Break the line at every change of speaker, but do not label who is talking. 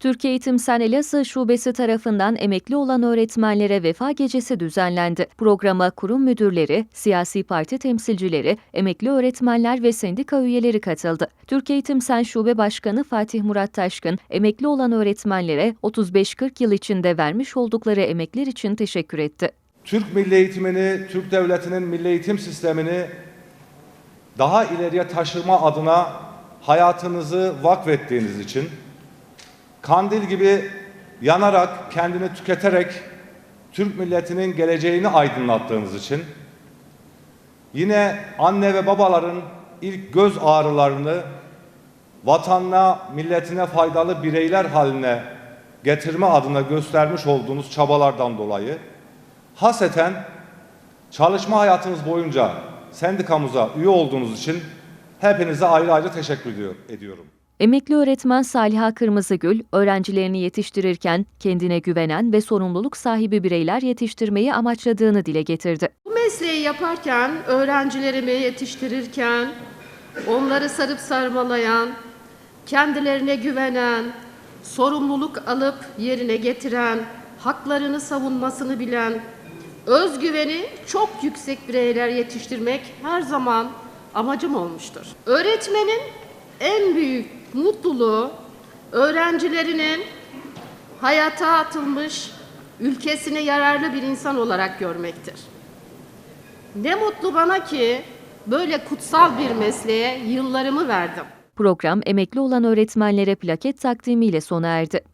Türkiye Eğitim Sen Elazığ Şubesi tarafından emekli olan öğretmenlere vefa gecesi düzenlendi. Programa kurum müdürleri, siyasi parti temsilcileri, emekli öğretmenler ve sendika üyeleri katıldı. Türkiye Eğitim Sen Şube Başkanı Fatih Murat Taşkın, emekli olan öğretmenlere 35-40 yıl içinde vermiş oldukları emekler için teşekkür etti.
Türk milli eğitimini, Türk devletinin milli eğitim sistemini daha ileriye taşıma adına hayatınızı vakfettiğiniz için, kandil gibi yanarak, kendini tüketerek Türk milletinin geleceğini aydınlattığınız için, yine anne ve babaların ilk göz ağrılarını vatanına, milletine faydalı bireyler haline getirme adına göstermiş olduğunuz çabalardan dolayı haseten çalışma hayatınız boyunca sendikamıza üye olduğunuz için hepinize ayrı ayrı teşekkür ediyor- ediyorum.
Emekli öğretmen Saliha Kırmızıgül, öğrencilerini yetiştirirken kendine güvenen ve sorumluluk sahibi bireyler yetiştirmeyi amaçladığını dile getirdi.
Bu mesleği yaparken, öğrencilerimi yetiştirirken, onları sarıp sarmalayan, kendilerine güvenen, sorumluluk alıp yerine getiren, haklarını savunmasını bilen, özgüveni çok yüksek bireyler yetiştirmek her zaman amacım olmuştur. Öğretmenin en büyük mutluluğu öğrencilerinin hayata atılmış, ülkesine yararlı bir insan olarak görmektir. Ne mutlu bana ki böyle kutsal bir mesleğe yıllarımı verdim.
Program emekli olan öğretmenlere plaket takdimiyle sona erdi.